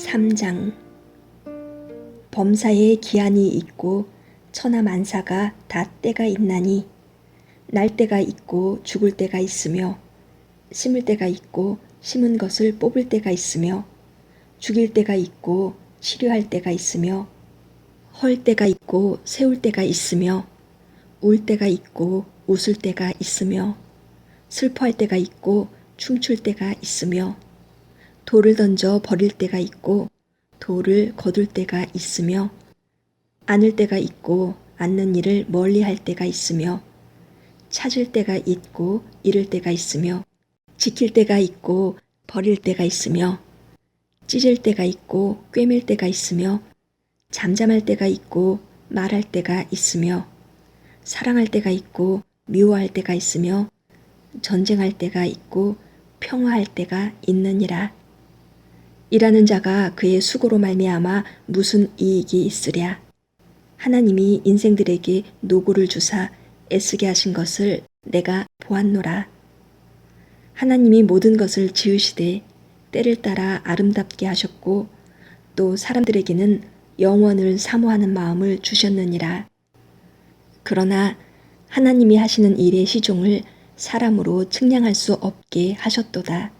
3장. 범사에 기한이 있고 천하 만사가 다 때가 있나니 날 때가 있고 죽을 때가 있으며 심을 때가 있고 심은 것을 뽑을 때가 있으며 죽일 때가 있고 치료할 때가 있으며 헐 때가 있고 세울 때가 있으며 울 때가 있고 웃을 때가 있으며 슬퍼할 때가 있고 춤출 때가 있으며 돌을 던져 버릴 때가 있고 돌을 거둘 때가 있으며 안을 때가 있고 앉는 일을 멀리 할 때가 있으며 찾을 때가 있고 잃을 때가 있으며 지킬 때가 있고 버릴 때가 있으며 찢을 때가 있고 꿰맬 때가 있으며 잠잠할 때가 있고 말할 때가 있으며 사랑할 때가 있고 미워할 때가 있으며 전쟁할 때가 있고 평화할 때가 있느니라. 일하는 자가 그의 수고로 말미암아 무슨 이익이 있으랴. 하나님이 인생들에게 노고를 주사 애쓰게 하신 것을 내가 보았노라. 하나님이 모든 것을 지으시되 때를 따라 아름답게 하셨고 또 사람들에게는 영원을 사모하는 마음을 주셨느니라. 그러나 하나님이 하시는 일의 시종을 사람으로 측량할 수 없게 하셨도다.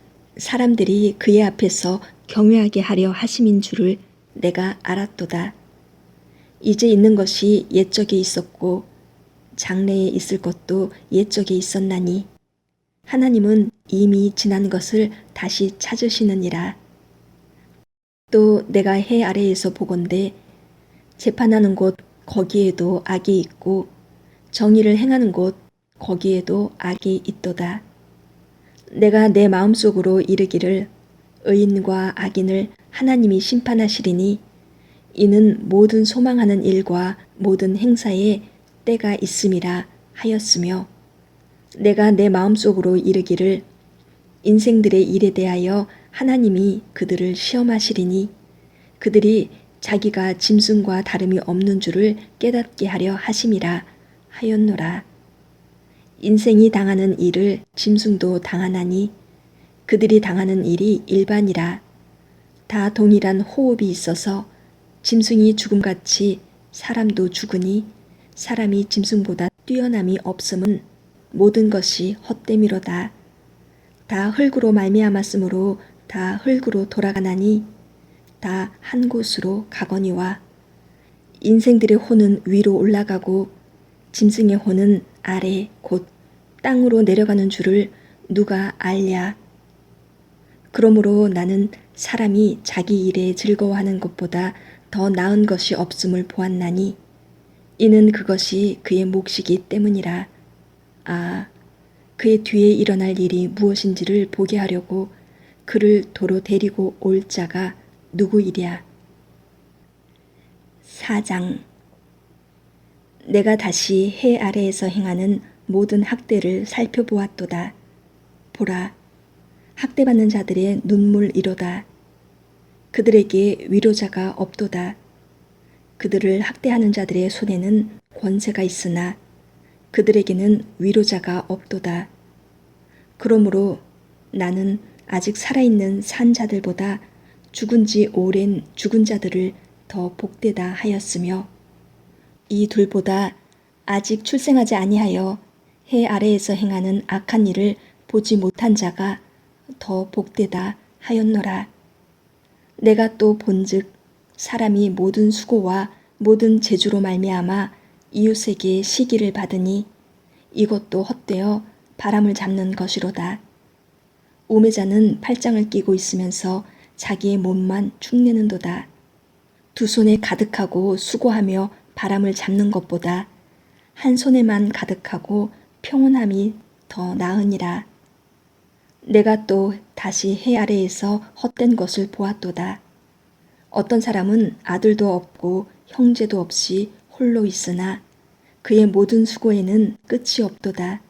사람들이 그의 앞에서 경외하게 하려 하심인 줄을 내가 알았도다. 이제 있는 것이 옛적에 있었고 장래에 있을 것도 옛적에 있었나니 하나님은 이미 지난 것을 다시 찾으시느니라. 또 내가 해 아래에서 보건대 재판하는 곳 거기에도 악이 있고 정의를 행하는 곳 거기에도 악이 있도다. 내가 내 마음속으로 이르기를 의인과 악인을 하나님이 심판하시리니 이는 모든 소망하는 일과 모든 행사에 때가 있음이라 하였으며 내가 내 마음속으로 이르기를 인생들의 일에 대하여 하나님이 그들을 시험하시리니 그들이 자기가 짐승과 다름이 없는 줄을 깨닫게 하려 하심이라 하였노라. 인생이 당하는 일을 짐승도 당하나니 그들이 당하는 일이 일반이라 다 동일한 호흡이 있어서 짐승이 죽음같이 사람도 죽으니 사람이 짐승보다 뛰어남이 없음은 모든 것이 헛됨이로다. 다 흙으로 말미암았으므로 다 흙으로 돌아가나니 다 한 곳으로 가거니와 인생들의 혼은 위로 올라가고 짐승의 혼은 아래 곧 땅으로 내려가는 줄을 누가 알랴. 그러므로 나는 사람이 자기 일에 즐거워하는 것보다 더 나은 것이 없음을 보았나니 이는 그것이 그의 몫이기 때문이라. 아, 그의 뒤에 일어날 일이 무엇인지를 보게 하려고 그를 도로 데리고 올 자가 누구이랴. 사장 내가 다시 해 아래에서 행하는 모든 학대를 살펴보았도다. 보라, 학대받는 자들의 눈물이로다. 그들에게 위로자가 없도다. 그들을 학대하는 자들의 손에는 권세가 있으나 그들에게는 위로자가 없도다. 그러므로 나는 아직 살아있는 산 자들보다 죽은 지 오랜 죽은 자들을 더 복되다 하였으며 이 둘보다 아직 출생하지 아니하여 해 아래에서 행하는 악한 일을 보지 못한 자가 더 복되다 하였노라. 내가 또 본즉 사람이 모든 수고와 모든 재주로 말미암아 이웃에게 시기를 받으니 이것도 헛되어 바람을 잡는 것이로다. 우매자는 팔짱을 끼고 있으면서 자기의 몸만 축내는도다. 두 손에 가득하고 수고하며 바람을 잡는 것보다 한 손에만 가득하고 평온함이 더 나으니라. 내가 또 다시 해 아래에서 헛된 것을 보았도다. 어떤 사람은 아들도 없고 형제도 없이 홀로 있으나 그의 모든 수고에는 끝이 없도다.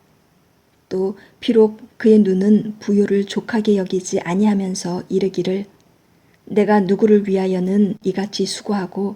또 비록 그의 눈은 부요를 족하게 여기지 아니하면서 이르기를 내가 누구를 위하여는 이같이 수고하고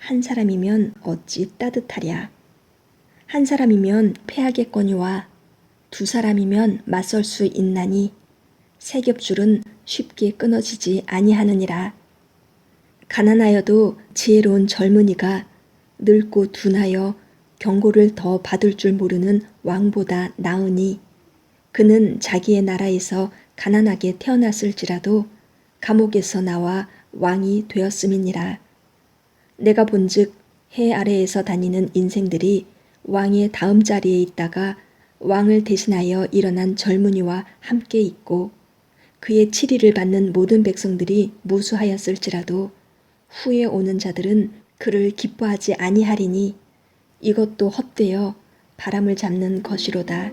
한 사람이면 어찌 따뜻하랴. 한 사람이면 패하겠거니와 두 사람이면 맞설 수 있나니 세 겹줄은 쉽게 끊어지지 아니하느니라. 가난하여도 지혜로운 젊은이가 늙고 둔하여 경고를 더 받을 줄 모르는 왕보다 나으니 그는 자기의 나라에서 가난하게 태어났을지라도 감옥에서 나와 왕이 되었음이니라. 내가 본즉 해 아래에서 다니는 인생들이 왕의 다음 자리에 있다가 왕을 대신하여 일어난 젊은이와 함께 있고 그의 치리를 받는 모든 백성들이 무수하였을지라도 후에 오는 자들은 그를 기뻐하지 아니하리니 이것도 헛되어 바람을 잡는 것이로다.